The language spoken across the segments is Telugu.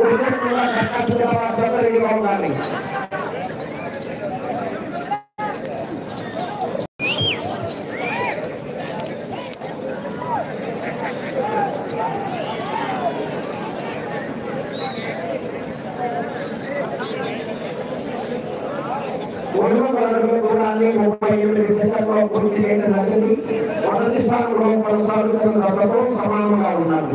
ఉండాలి ముప్పై ఎనిమిది సెకండ్లో పూర్తి చేయడం సమానంగా ఉన్నారు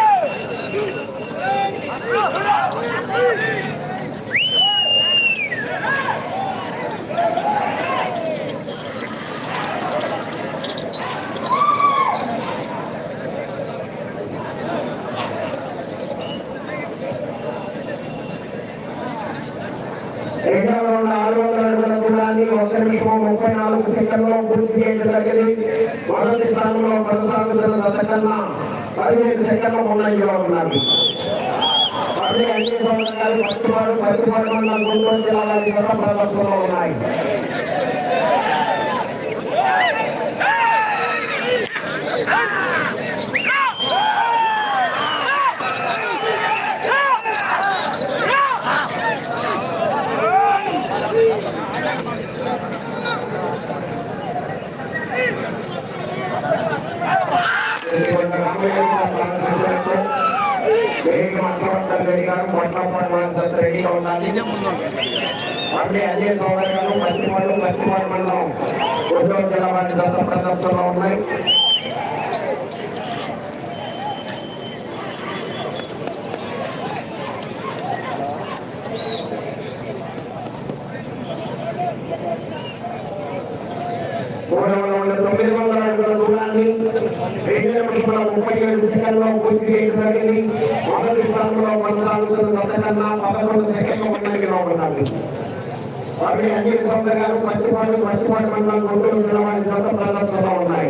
నాలుగు సెకండ్లో పూర్తి చేయడం జరిగింది మొదటి స్థానంలో కొనసాగుతున్న అంతకన్నా పదిహేను సెకండ్లు ముందంజలో ఉన్నారు సంవత్సరాలు పట్టుబాటు పట్టుబాటు మండలం గుంటూరు జిల్లాలో ఉన్నాయి ప్రసాద్ రెడ్డి గారు కోట్లపాటి దత్త రెడ్డిగా ఉండాలి మళ్ళీ అదే సోదరు గారు పత్తిపాడు పత్తిపాడు మండలం గుంటూరు జిల్లా వారి దత్త ప్రదర్శనలో ఉన్నాయి తొమ్మిది వందల అడుగుల దూరాన్ని రెండు నిమిషాల ముప్పై ఏడు సెకండ్లో పూర్తి చేయడం జరిగింది మొదటి స్థానంలో కిలోమీటర్లు గతకన్నా పదకొండు సెకండ్లు ఉన్న కిలోమీటర్లు వాటిని అన్ని సందర్భాలు పట్టిపాటి పట్టిపాటి మండలం గుంటూరు ఉన్నాయి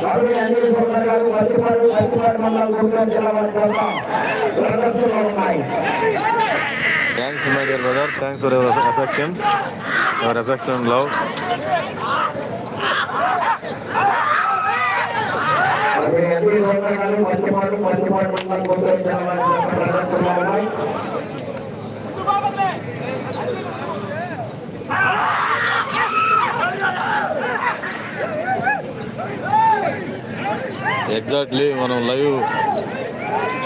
Thanks, my dear brother. Thanks for your affection, your affection and love. Exactly మనం లైవ్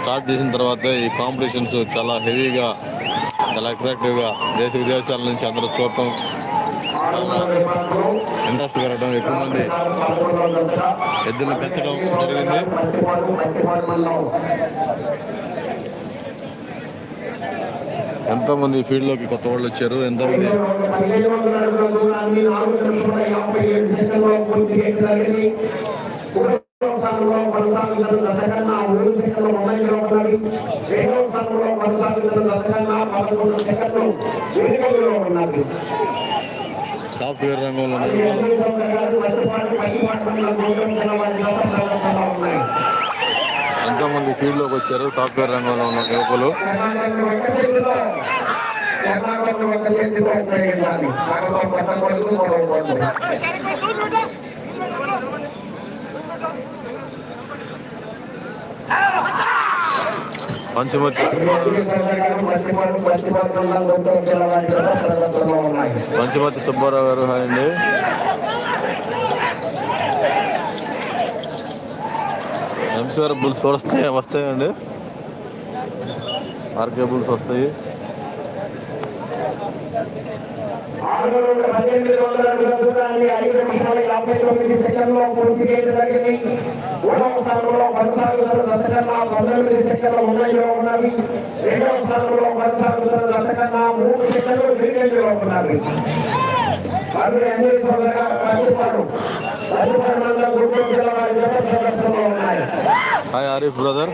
స్టార్ట్ చేసిన తర్వాత ఈ కాంపిటీషన్స్ చాలా హెవీగా చాలా అట్రాక్టివ్గా దేశ విదేశాల నుంచి అందరూ చూడటం ఇంట్రెస్ట్ కలగడం ఎక్కువ మంది ఎద్దులను పెంచడం జరిగింది ఎంతోమంది ఫీల్డ్లోకి కొత్త వాళ్ళు వచ్చారు ఎంతోమంది సంఘంలో కొనసాగుతున్న మూడు సెకండ్లు మొబైల్లో సంఘంలో పదకొండు సెకండ్లు సాఫ్ట్వేర్ రంగంలో ఎంతోమంది లోకి వచ్చారు సాఫ్ట్వేర్ రంగంలో ఉన్న యువకులు ఒక చేతిలో పంచమూర్తి పంచమూర్తి సుబ్బారావు గారు హాయ్ అండి ఎంసీఆర్ బుల్స్ వస్తాయి వస్తాయండి ఆర్కే బుల్స్ వస్తాయి పద్దెనిమిది వందల ఐదు నిమిషాలు యాభై తొమ్మిది పూర్తి చేయడం జరిగింది మూడవ స్థానంలో కొనసాగుతున్న పంతొమ్మిది ఉన్నవి స్థానంలో కొనసాగుతున్న మూడు సెకండ్లు ఉన్నవి హాయ్ ఆరిఫ్ బ్రదర్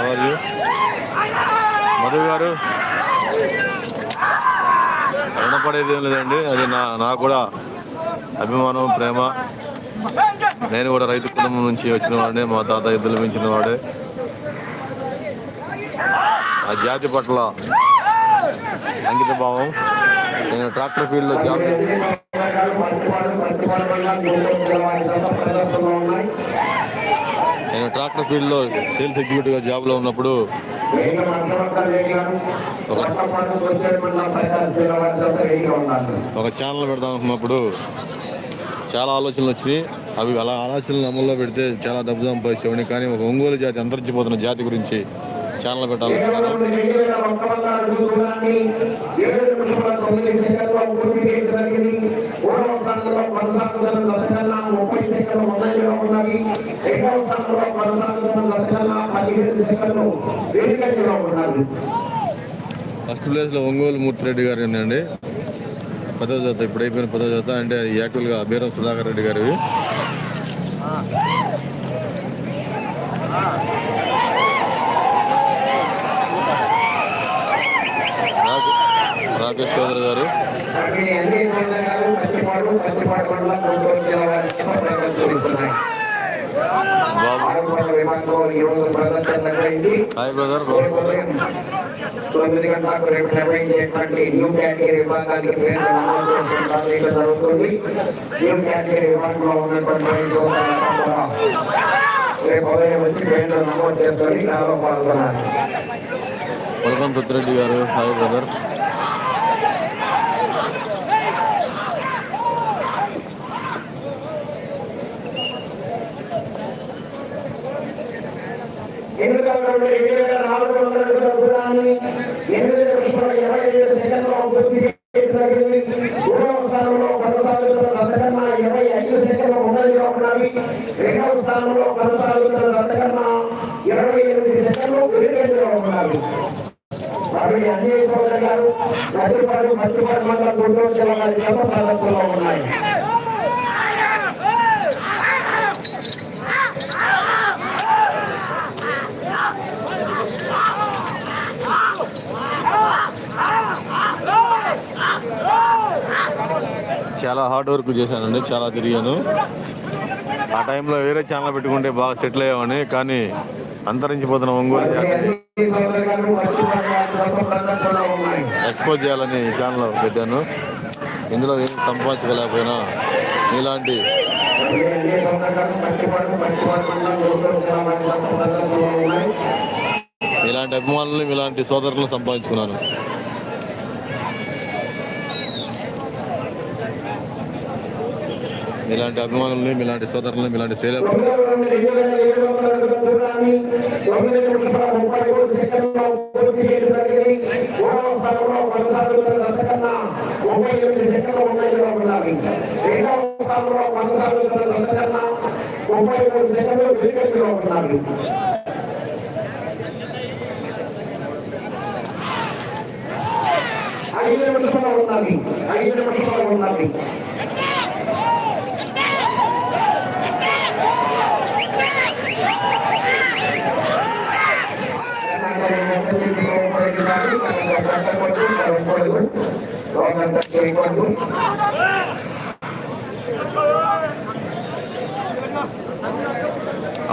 అవర్ యూ మధు గారు రుణపడేది ఏం లేదండి అది నా నా కూడా అభిమానం ప్రేమ నేను కూడా రైతు కుటుంబం నుంచి వచ్చిన వాడే మా తాత ఇద్దరు పెంచిన వాడే ఆ జాతి పట్ల అంకిత భావం నేను ట్రాక్టర్ ఫీల్డ్లో జాబ్ నేను ట్రాక్టర్ ఫీల్డ్లో సేల్స్ జాబ్ జాబ్లో ఉన్నప్పుడు ఒక ఛానల్ పెడదాం అనుకున్నప్పుడు చాలా ఆలోచనలు వచ్చి అవి అలా ఆలోచనలు అమల్లో పెడితే చాలా డబ్బు సంపాదించేవాడిని కానీ ఒక ఒంగోలు జాతి అంతరించిపోతున్న జాతి గురించి ఛానల్ పెట్టాలి ఫస్ట్ ప్లేస్లో ఒంగోలు మూర్తిరెడ్డి గారు అండి పదో జాత ఇప్పుడు అయిపోయిన పదో జాత అంటే యాక్చువల్గా బీరం సుధాకర్ రెడ్డి గారివి రాకేష్ చౌదరి గారు హాయ్ బ్రదర్ తొమ్మిది గంటలకు రేపు నిర్వహించేటువంటి న్యూ కేటగిరీ విభాగానికి జరుగుతుంది న్యూ కేటగిరీ విభాగంలో ఉన్నటువంటి వెల్కమ్ పుత్రెడ్డి గారు హాయ్ బ్రదర్ ఎన్నికలలో నాలుగు వందల ఇరవై ఏడు సెకండ్ల అభివృద్ధి తగ్గింది మూడవ స్థానంలో కొనసాగుతున్న అంతకన్నా ఇరవై ఐదు సెకండ్ల ఉన్నదిగా ఉన్నవి రెండవ స్థానంలో కొనసాగుతున్న ఇరవై ఎనిమిది సెకండ్లు వెనుకంజలో ఉన్నారు అవి మండలం గుంటూరు జిల్లా ఉన్నాయి చాలా హార్డ్ వర్క్ చేశానండి చాలా తిరిగాను ఆ టైంలో వేరే ఛానల్ పెట్టుకుంటే బాగా సెటిల్ అయ్యామని కానీ అంతరించిపోతున్న ఒంగోలు ఎక్స్పోజ్ చేయాలని ఛానల్ పెట్టాను ఇందులో ఏం సంపాదించగలేకపోయినా ఇలాంటి ఇలాంటి అభిమానులను ఇలాంటి సోదరులను సంపాదించుకున్నాను ఇలాంటి అభిమానుల్ని ఇలాంటి సోదరుల్ని ఇలాంటి శ్రేలకు ముప్పై ఉన్నారు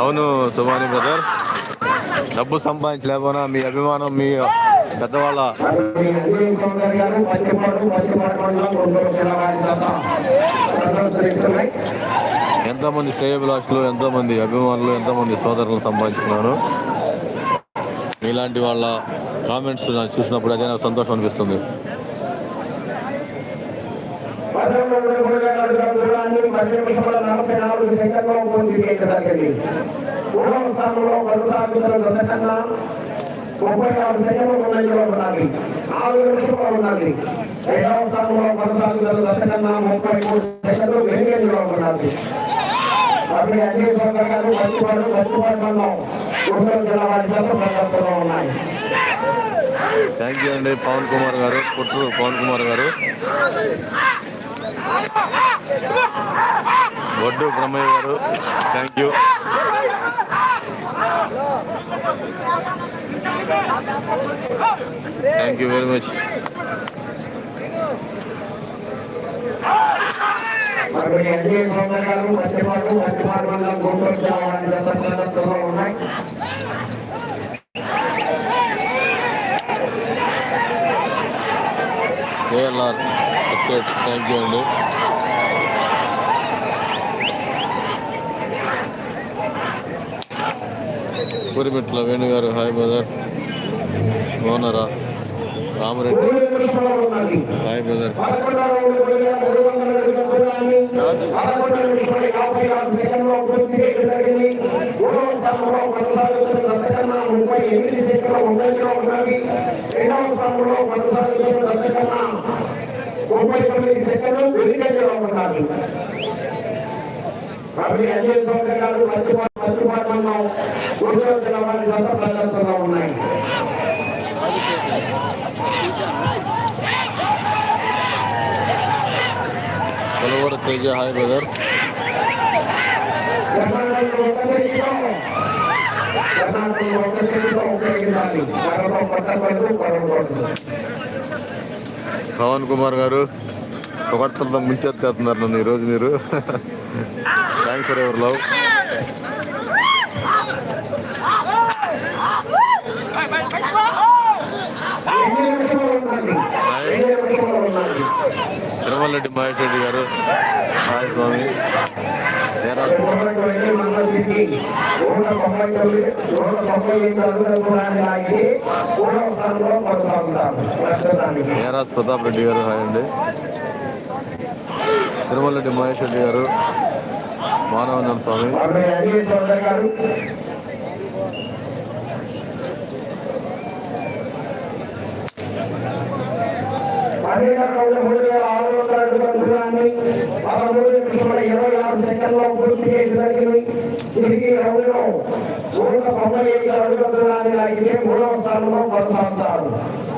అవును సుమాని బ్రదర్ డబ్బు సంపాదించలేకపోయినా మీ అభిమానం మీ పెద్దవాళ్ళ ఎంతోమంది శ్రేయభిలాషులు ఎంతోమంది అభిమానులు ఎంతోమంది సోదరులు సంపాదించుకున్నాను ఇలాంటి వాళ్ళ కామెంట్స్ చూసినప్పుడు అదే నాకు సంతోషం అనిపిస్తుంది పద్దెనిమిది వందల నలభై నాలుగు సెకండ్లో పొందికేయడం జరిగింది మూడవ స్థానంలో కొనసాగుతున్న దశకన్నా ముప్పై ఆరు సెకండ్లు ముందంజలో ఉన్నది నాలుగు నిమిషంలో ఉన్నది రెండవ స్థానంలో కొనసాగుతున్న దశకన్నా ముప్పై మూడు సెకండ్లు వెనుకంజలో ఉన్నది అప్పుడు అన్ని సందర్భాలు పత్తిపాడు పత్తిపాడు మండలం గుంటూరు ఉన్నాయి థ్యాంక్ యూ అండి పవన్ కుమార్ గారు Puttur Pawan Kumar garu Boddu Brahmaiah garu thank you thank you very much ఉన్నాయి స్టేట్స్ థ్యాంక్ యూ అండి పూరిమిట్ల వేణు గారు హాయ్ బ్రదర్ ఓనరా రామరెడ్డి హాయ్ బ్రదర్ ఉన్నది ముప్పై తొమ్మిది సెకండ్లు వెనుకంజలో కాబట్టి అన్ని సంవత్సరాలు కట్టుబాటు కట్టుబాటులో తేజ హాయ్ బ్రదర్ కర్ణాటకలో ఉపయోగించాలి పవన్ కుమార్ గారు ఒకటితో ముంచెత్తేస్తున్నారు నన్ను ఈరోజు మీరు thanks for ever love Bye, Tirumalareddy Mahesh Reddy garu hi Swamy ఏరాజ్ Pratap Reddy garu hi అండి తిరుమలరెడ్డి మహేష్ రెడ్డి గారు మానవందన్ స్వామి అనేక కవులు మూడు వేల ఆరు వందల అడుగుల దూరాన్ని పదమూడు ఇరవై ఆరు సెకండ్లో పూర్తి తిరిగి రౌండ్లో నూట తొంభై ఐదు అడుగుల దూరాన్ని లాగితే మూడవ స్థానంలో కొనసాగుతారు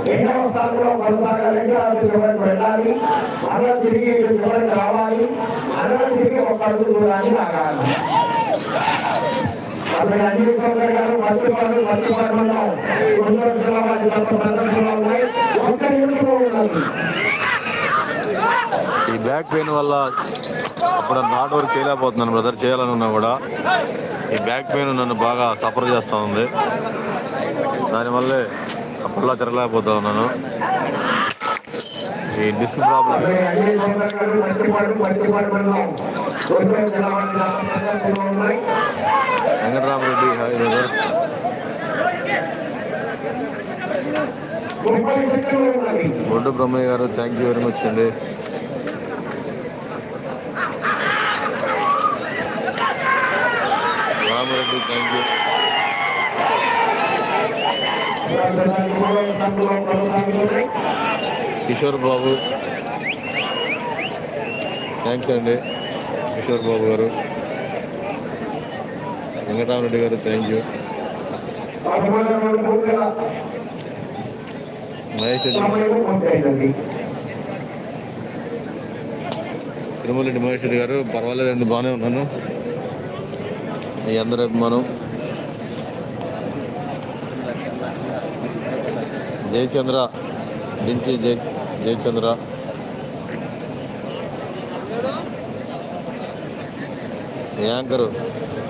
రెండవ స్థానంలో కొనసాగాలంటే అటు చివరికి వెళ్ళాలి అలా తిరిగి ఇటు చివరికి రావాలి అలా తిరిగి ఒక అడుగు దూరాన్ని లాగాలి ఈ బ్యాక్ పెయిన్ వల్ల అప్పుడు హార్డ్ వర్క్ చేయలేకపోతున్నాను బ్రదర్ చేయాలని ఉన్నా కూడా ఈ బ్యాక్ పెయిన్ నన్ను బాగా సఫర్ చేస్తూ ఉంది దానివల్లే అప్పట్లో తిరగలేకపోతా ఉన్నాను ఈ disc problem Venkataramareddy hi brother Boddu Brahmaiah గారు థ్యాంక్ యూ వెరీ మచ్ అండి Ramareddy thank you Kishore Babu thanks అండి కిషోర్ బాబు గారు వెంకటరామరెడ్డి గారు థ్యాంక్ యూ మహేష్ తిరుమలరెడ్డి మహేష్ రెడ్డి గారు పర్వాలేదండి బాగానే ఉన్నాను అందరి అభిమానం జయచంద్ర డింకి జయ జయచంద్ర యాంకరు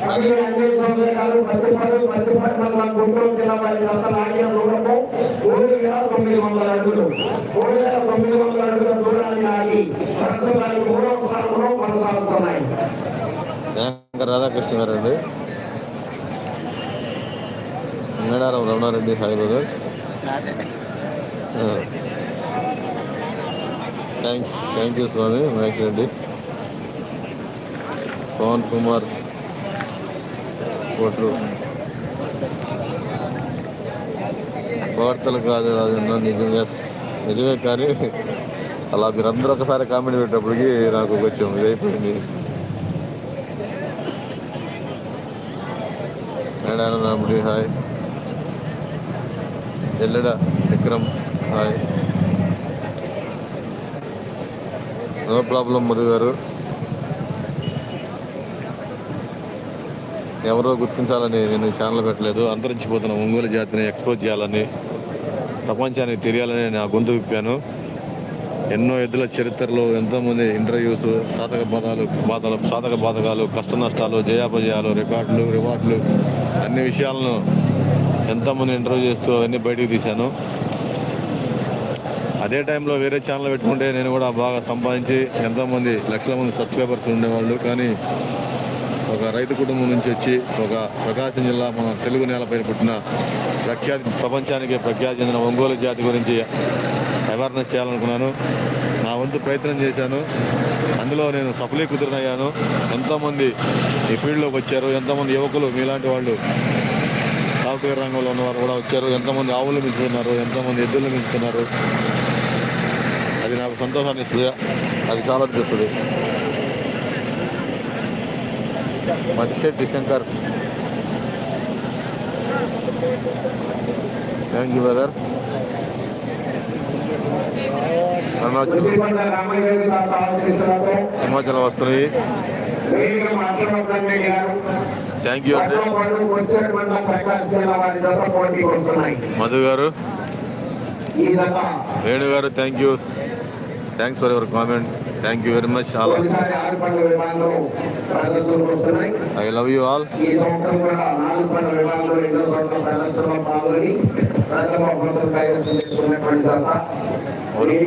అలాగే వెంకటేశ్వర గారు పత్తిపాడు పత్తిపాడు మండలం గుంటూరు జిల్లా వారి రాధాకృష్ణ గారు అండి అంగడారం Ramanareddy hi brother thank thank you Swamy Mahesh Reddy Pavan Kumar కోట్లు వార్తలు కాదు రాజు నిజంగా నిజమే కానీ అలా మీరందరూ ఒకసారి కామెంట్ పెట్టేటప్పటికి నాకు కొంచెం ఇదైపోయింది ఆనందాముడి hi ఎల్లడ Vikram hi no problem Madhu garu ఎవరో గుర్తించాలని నేను ఛానల్ పెట్టలేదు అంతరించిపోతున్న ఒంగోలు జాతిని ఎక్స్పోజ్ చేయాలని ప్రపంచానికి తెలియాలని నా గొంతు విప్పాను ఎన్నో ఎద్దుల చరిత్రలో ఎంతోమంది ఇంటర్వ్యూస్ సాధక బాధలు బాధలు సాధక బాధకాలు కష్ట నష్టాలు జయాపజయాలు రికార్డులు రివార్డులు అన్ని విషయాలను ఎంతోమంది ఇంటర్వ్యూ చేస్తూ అవన్నీ బయటికి తీశాను అదే టైంలో వేరే ఛానల్ పెట్టుకుంటే నేను కూడా బాగా సంపాదించి ఎంతోమంది లక్షల మంది సబ్స్క్రైబర్స్ ఉండేవాళ్ళు కానీ ఒక రైతు కుటుంబం నుంచి వచ్చి ఒక ప్రకాశం జిల్లా మన తెలుగు నేలపై పుట్టిన ప్రఖ్యాతి ప్రపంచానికి ప్రఖ్యాతి చెందిన ఒంగోలు జాతి గురించి అవేర్నెస్ చేయాలనుకున్నాను నా వంతు ప్రయత్నం చేశాను అందులో నేను సఫలీకృతుడయ్యాను ఎంతోమంది ఈ ఫీల్డ్లోకి వచ్చారు ఎంతోమంది యువకులు మీలాంటి వాళ్ళు సాఫ్ట్వేర్ రంగంలో ఉన్నవారు కూడా వచ్చారు ఎంతోమంది ఆవులు మించుతున్నారు ఎంతోమంది ఎద్దులు మించుతున్నారు అది నాకు సంతోషాన్ని ఇస్తుంది అది చాలా అనిపిస్తుంది Matsyasetti Shankar thank you brother సమాచారం వస్తున్నాయి థ్యాంక్ యూ అండి Madhu garu Venu garu thank you thanks for your comment Thank you very much, all. I love you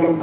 all.